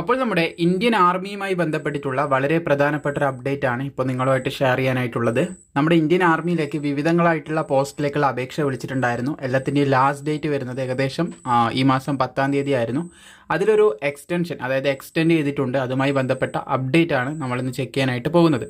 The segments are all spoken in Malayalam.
അപ്പോൾ നമ്മുടെ ഇന്ത്യൻ ആർമിയുമായി ബന്ധപ്പെട്ടിട്ടുള്ള വളരെ പ്രധാനപ്പെട്ട ഒരു അപ്ഡേറ്റ് ആണ് ഇപ്പോൾ നിങ്ങളുമായിട്ട് ഷെയർ ചെയ്യാനായിട്ടുള്ളത്. നമ്മുടെ ഇന്ത്യൻ ആർമിയിലേക്ക് വിവിധങ്ങളായിട്ടുള്ള പോസ്റ്റിലേക്കുള്ള അപേക്ഷ വിളിച്ചിട്ടുണ്ടായിരുന്നു. എല്ലാത്തിന്റെയും ലാസ്റ്റ് ഡേറ്റ് വരുന്നത് ഏകദേശം ഈ മാസം പത്താം തീയതി ആയിരുന്നു. അതിലൊരു എക്സ്റ്റൻഷൻ അതായത് എക്സ്റ്റെൻഡ് ചെയ്തിട്ടുണ്ട്. അതുമായി ബന്ധപ്പെട്ട അപ്ഡേറ്റ് ആണ് നമ്മളിന്ന് ചെക്ക് ചെയ്യാനായിട്ട് പോകുന്നത്.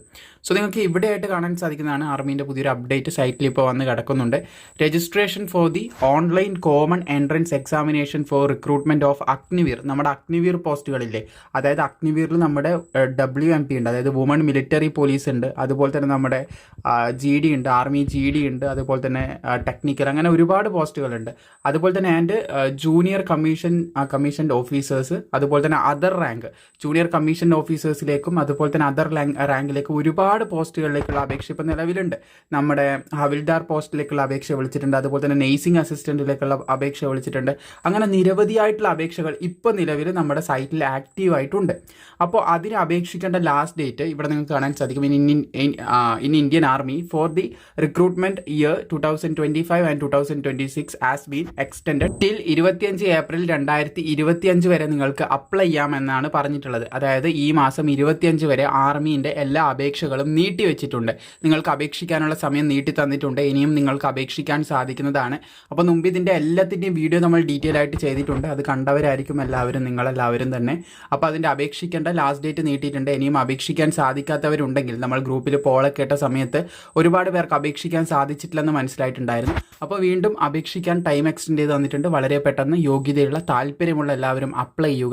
സോ നിങ്ങൾക്ക് ഇവിടെയായിട്ട് കാണാൻ സാധിക്കുന്നതാണ് ആർമീന്റെ പുതിയൊരു അപ്ഡേറ്റ് സൈറ്റിൽ ഇപ്പോൾ വന്ന് കിടക്കുന്നുണ്ട്. Registration for the online common entrance examination for recruitment of Agniveer നമ്മുടെ അഗ്നിവീർ പോസ്റ്റുകളില്ലേ അതായത് അഗ്നിവീറിൽ നമ്മുടെ ഡബ്ല്യു എം പി ഉണ്ട്. അതായത് വുമൺ മിലിറ്ററി പോലീസ് ഉണ്ട്. അതുപോലെ തന്നെ നമ്മുടെ ജി ഡി ഉണ്ട്. ആർമി ജി ഡി ഉണ്ട്. അതുപോലെ തന്നെ ടെക്നിക്കൽ അങ്ങനെ ഒരുപാട് പോസ്റ്റുകളുണ്ട് അതുപോലെ തന്നെ ആൻഡ് ജൂനിയർ കമ്മീഷൻ കമ്മീഷന്റെ ഓഫീസേഴ്സ് അതുപോലെ തന്നെ അതർ റാങ്ക് ജൂനിയർ കമ്മീഷൻ ഓഫീസേഴ്സിലേക്കും അതുപോലെ തന്നെ അതർ റാങ്കിലേക്കും ഒരുപാട് പോസ്റ്റുകളിലേക്കുള്ള അപേക്ഷ ഇപ്പം നിലവിലുണ്ട്. നമ്മുടെ ഹവിൽദാർ പോസ്റ്റിലേക്കുള്ള അപേക്ഷ വിളിച്ചിട്ടുണ്ട്. അതുപോലെ തന്നെ നേഴ്സിംഗ് അസിസ്റ്റന്റിലേക്കുള്ള അപേക്ഷ വിളിച്ചിട്ടുണ്ട്. അങ്ങനെ നിരവധിയായിട്ടുള്ള അപേക്ഷകൾ ഇപ്പോൾ നിലവിൽ നമ്മുടെ സൈറ്റിൽ ആക്റ്റീവ് ആയിട്ടുണ്ട്. അപ്പോൾ അതിന് അപേക്ഷിക്കേണ്ട ലാസ്റ്റ് ഡേറ്റ് ഇവിടെ നിങ്ങൾക്ക് കാണാൻ സാധിക്കും. In in Indian army for the recruitment year two thousand twenty five and two thousand twenty six has been extend till ഇരുപത്തിയഞ്ച് ഏപ്രിൽ രണ്ടായിരത്തി ഇരുപത്തിയഞ്ച് വരെ നിങ്ങൾക്ക് അപ്ലൈ ചെയ്യാമെന്നാണ് പറഞ്ഞിട്ടുള്ളത്. അതായത് ഈ മാസം ഇരുപത്തിയഞ്ച് വരെ ആർമീന്റെ എല്ലാ അപേക്ഷകളും നീട്ടി വെച്ചിട്ടുണ്ട്. നിങ്ങൾക്ക് അപേക്ഷിക്കാനുള്ള സമയം നീട്ടി തന്നിട്ടുണ്ട്. ഇനിയും നിങ്ങൾക്ക് അപേക്ഷിക്കാൻ സാധിക്കുന്നതാണ്. അപ്പോൾ മുമ്പ് ഇതിന്റെ എല്ലാത്തിന്റെയും വീഡിയോ നമ്മൾ ഡീറ്റെയിൽ ആയിട്ട് ചെയ്തിട്ടുണ്ട്. അത് കണ്ടവരായിരിക്കും എല്ലാവരും നിങ്ങളെല്ലാവരും തന്നെ. അപ്പോൾ അതിന്റെ അപേക്ഷിക്കേണ്ട ലാസ്റ്റ് ഡേറ്റ് നീട്ടിയിട്ടുണ്ട്. ഇനിയും അപേക്ഷിക്കാൻ സാധിക്കാത്തവരുണ്ടെങ്കിൽ നമ്മൾ ഗ്രൂപ്പിൽ പോളൊക്കെ ഇട്ട സമയത്ത് ഒരുപാട് പേർക്ക് അപേക്ഷിക്കാൻ സാധിച്ചിട്ടില്ലെന്ന് മനസ്സിലായിട്ടുണ്ടായിരുന്നു. അപ്പോൾ വീണ്ടും അപേക്ഷിക്കാൻ ടൈം എക്സ്റ്റെൻഡ് ചെയ്ത് തന്നിട്ടുണ്ട് വളരെ പെട്ടെന്ന് യോഗ്യതയുള്ള താല്പര്യമുള്ള എല്ലാവരും അപ്ലൈ ചെയ്യുക.